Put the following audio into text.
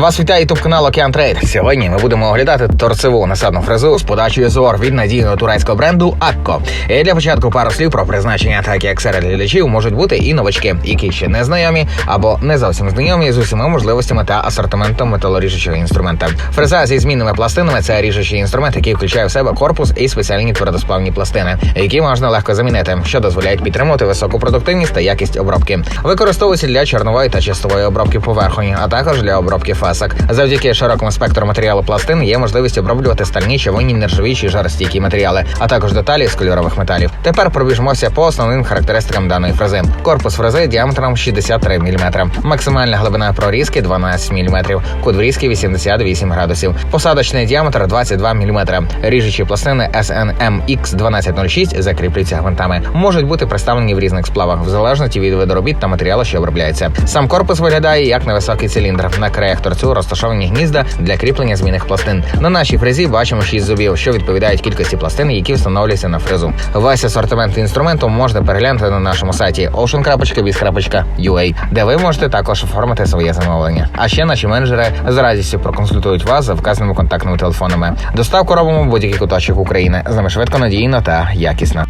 Вас вітає ютуб канал Океан Трейд. Сьогодні ми будемо оглядати торцеву насадну фрезу з подачею зор від надійного турецького бренду Акко. І для початку пару слів про призначення, так як серед глядачів можуть бути і новачки, які ще не знайомі або не зовсім знайомі з усіма можливостями та асортиментом металоріжучого інструмента. Фреза зі змінними пластинами це ріжучий інструмент, який включає в себе корпус і спеціальні твердосплавні пластини, які можна легко замінити, що дозволяють підтримувати високу продуктивність та якість обробки. Використовується для чорнової та чистової обробки поверхонь, а також для обробки фасок. Завдяки широкому спектру матеріалу пластин є можливість оброблювати стальні, човинні, нержавійші, жаростійкі матеріали, а також деталі з кольорових металів. Тепер пробіжмося по основним характеристикам даної фрези. Корпус фрези діаметром 63 мм, максимальна глибина прорізки 12 мм, кут врізки 88 градусів, посадочний діаметр 22 мм. Ріжучі пластини SNMX 1206 закріплюються гвинтами. Можуть бути представлені в різних сплавах, в залежності від виду робіт та матеріалу, що обробляється. Сам корпус виглядає як невисокий циліндр. На краях торцю розташовані гнізда для кріплення змінних пластин. На нашій фрезі бачимо 6 зубів, що відповідають кількості пластин, які встановлюються на фрезу. Весь асортимент інструменту можна переглянути на нашому сайті ocean.biz.ua, де ви можете також оформити своє замовлення. А ще наші менеджери з радістю проконсультують вас за вказаними контактними телефонами. Доставку робимо в будь-який куточок України. З нами швидко, надійно та якісно.